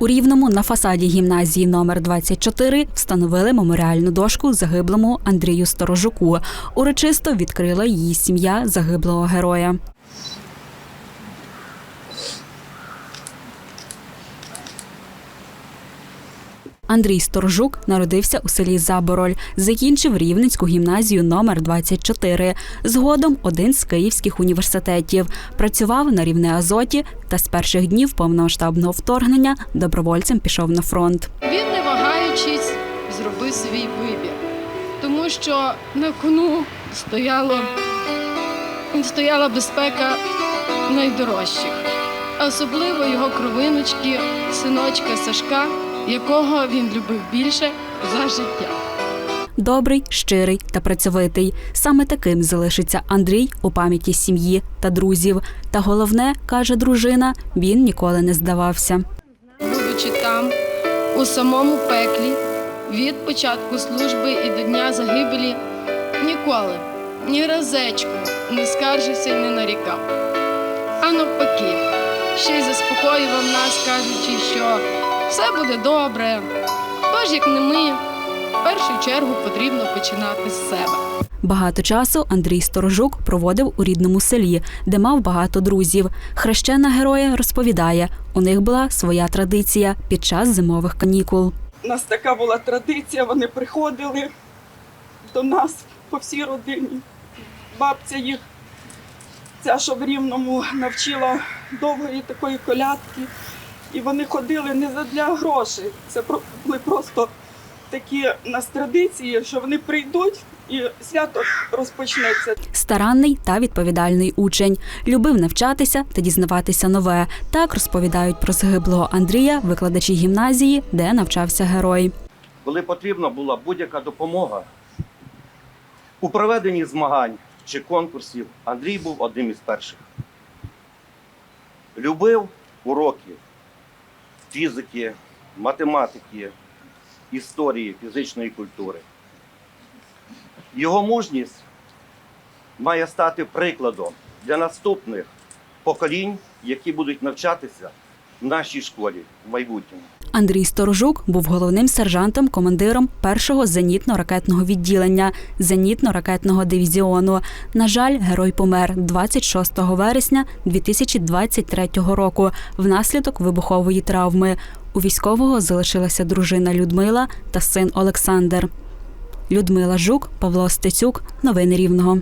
У Рівному на фасаді гімназії номер 24 встановили меморіальну дошку загиблому Андрію Сторожуку. Урочисто відкрила її сім'я загиблого героя. Андрій Сторожук народився у селі Забороль, закінчив Рівненську гімназію номер 24. Згодом один з київських університетів. Працював на рівне Азоті та з перших днів повномасштабного вторгнення добровольцем пішов на фронт. Він, не вагаючись, зробив свій вибір, тому що на кону стояло, стояла безпека найдорожчих, особливо його кровиночки, синочка Сашка, якого він любив більше за життя. Добрий, щирий та працьовитий. Саме таким залишиться Андрій у пам'яті сім'ї та друзів. Та головне, каже дружина, він ніколи не здавався. будучи там, у самому пеклі, від початку служби і до дня загибелі, ніколи, ні разечку не скаржився і не нарікав. А навпаки, ще й заспокоював нас, кажучи, що все буде добре. Тож, як не ми, в першу чергу потрібно починати з себе. Багато часу Андрій Сторожук проводив у рідному селі, де мав багато друзів. Хрещена героя розповідає, у них була своя традиція під час зимових канікул. У нас така була традиція, вони приходили до нас по всій родині. Бабця їх, ця, що в Рівному навчила довгої такої колядки. І вони ходили не задля грошей. Це були просто такі нас традиції, що вони прийдуть і свято розпочнеться. Старанний та відповідальний учень. Любив навчатися та дізнаватися нове. Так розповідають про загиблого Андрія, викладачі гімназії, де навчався герой. коли потрібна була будь-яка допомога у проведенні змагань чи конкурсів, Андрій був одним із перших. Любив уроки фізики, математики, історії, фізичної культури. Його мужність має стати прикладом для наступних поколінь, які будуть навчатися нашій школі в майбутньому. Андрій Сторожук був головним сержантом, командиром першого зенітно-ракетного відділення зенітно-ракетного дивізіону. На жаль, герой помер 26 вересня 2023 року внаслідок вибухової травми. У військового залишилася дружина Людмила та син Олександр. Людмила Жук, Павло Стецюк. Новини Рівного.